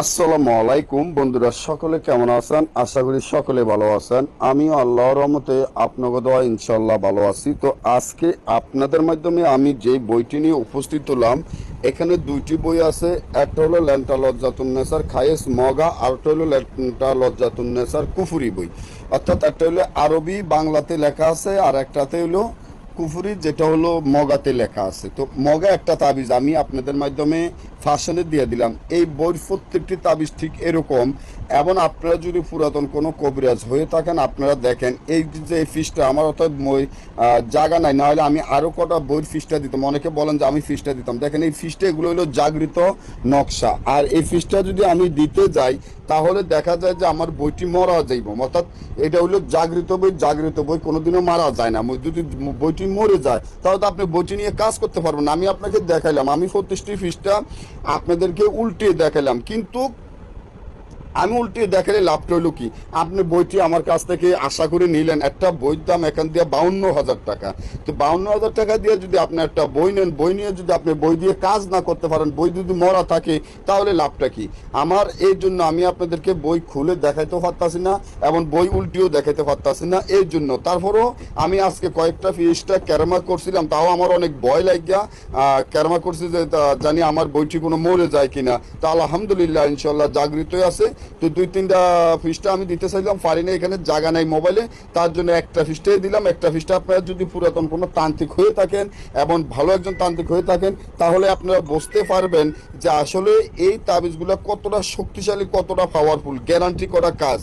আসসালামু আলাইকুম। বন্ধুরা, সকলে কেমন আছেন? আশা করি সকলে ভালো আছেন। আমিও আল্লাহর রহমতে আপনাকে দেওয়া ইনশাল্লাহ ভালো আছি। তো আজকে আপনাদের মাধ্যমে আমি যে বইটি নিয়ে উপস্থিত হলাম, এখানে দুইটি বই আছে। একটা হলো ল্যান্টা লজ্জাতুন্নেসার খায়েস মগা, আর একটা হলো ল্যান্টা লজ্জাতুন্নেসার কুফুরি বই। অর্থাৎ একটা হলো আরবি বাংলাতে লেখা আছে, আর একটাতে হলো কুফুরি যেটা হলো মগাতে লেখা আছে। তো মগা একটা তাবিজ আমি আপনাদের মাধ্যমে ফাশনে দিয়ে দিলাম। এই বইয়ের প্রত্যেকটি তাবিজ ঠিক এরকম। এবং আপনারা যদি পুরাতন কোনো কবিরাজ হয়ে থাকেন, আপনারা দেখেন এই যে এই ফিসটা আমার অর্থাৎ মই জায়গা নাই। না হলে আমি আরও কটা বইয়ের ফিসটা দিতাম। অনেকে বলেন যে আমি ফিসটা দিতাম। দেখেন এই ফিসটা এগুলো হলো জাগৃত নকশা। আর এই ফিসটা যদি আমি দিতে যাই, তাহলে দেখা যায় যে আমার বইটি মরা যাইব। অর্থাৎ এটা হলো জাগৃত বই। জাগৃত বই কোনোদিনও মারা যায় না। যদি বইটি মরে যায়, তাহলে তো আপনি বইটি নিয়ে কাজ করতে পারবেন আমি আপনাকে দেখাইলাম, আমি প্রতিষ্ঠি ফিসটা আপনাদেরকে উল্টে দেখালাম কিন্তু আমি উল্টে দেখালে লাভটা হলো কি? আপনি বইটি আমার কাছ থেকে আশা করে নিলেন। একটা বইয়ের দাম এখান দিয়ে বাউন্ন হাজার টাকা। তো বাউন্ন হাজার টাকা দিয়ে যদি আপনি একটা বই নেন, বই নিয়ে যদি আপনি বই দিয়ে কাজ না করতে পারেন, বই যদি মরা থাকে, তাহলে লাভটা কি? আমার এই জন্য আমি আপনাদেরকে বই খুলে দেখাইতে পারতাছি না, এবং বই উল্টিও দেখাইতে পারতাছি না, এই জন্য। তারপরও আমি আজকে কয়েকটা ফিজটা ক্যারামা করছিলাম, তাও আমার অনেক ভয় লাগিয়া ক্যারমা করছি যে জানি আমার বইটি কোনো মরে যায় কিনা। তা আলহামদুলিল্লাহ ইনশাল্লাহ জাগৃতই আছে। তো দুই তিনটা ফিসটা আমি দিতে চাইলাম, পারি না এখানে জায়গা নাই মোবাইলে। তার জন্য একটা ফিসটাই দিলাম, একটা ফিসটা আপনারা যদি পুরাতন কোনো তান্ত্রিক হয়ে থাকেন এবং ভালো একজন তান্ত্রিক হয়ে থাকেন, তাহলে আপনারা বুঝতে পারবেন যে আসলে এই তাবিজগুলো কতটা শক্তিশালী, কতটা পাওয়ারফুল গ্যারান্টি করা কাজ।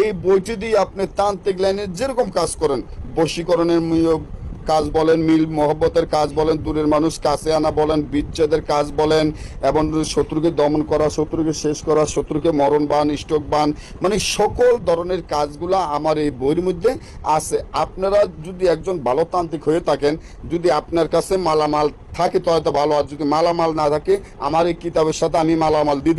এই বইটি দিয়ে আপনি তান্ত্রিক লাইনে যেরকম কাজ করেন, বশীকরণের কাজ বলেন, মিল মহব্বতের কাজ বলেন, দূরের মানুষ কাছে আনা বলেন, বিচ্ছেদের কাজ বলেন, এবং শত্রুকে দমন করা, শত্রুকে শেষ করা, শত্রুকে মরণ বান স্টোক বান মানে সকল ধরনের কাজগুলা আমার এই বইয়ের মধ্যে আছে। আপনারা যদি একজন ভালো তান্ত্রিক হয়ে থাকেন, যদি আপনার কাছে মালামাল থাকে, তো হয়তো ভালো, আর যদি মালামাল না থাকে, আমার এই কিতাবের সাথে আমি মালামাল দিয়ে